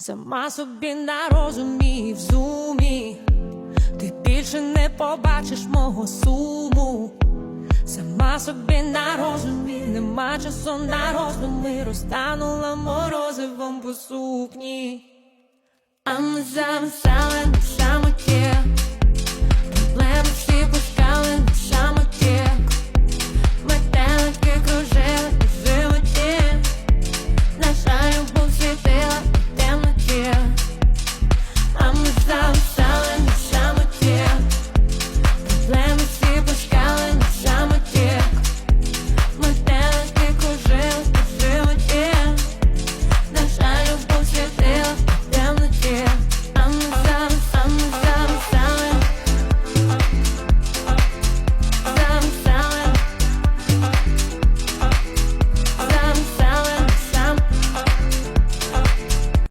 Сама собі на розумі в зумі, ти більше не побачиш мого суму. Сама собі на розумі, нема часу на роздуми, розтанула морозивом по сукні. I'm, ми silent. саме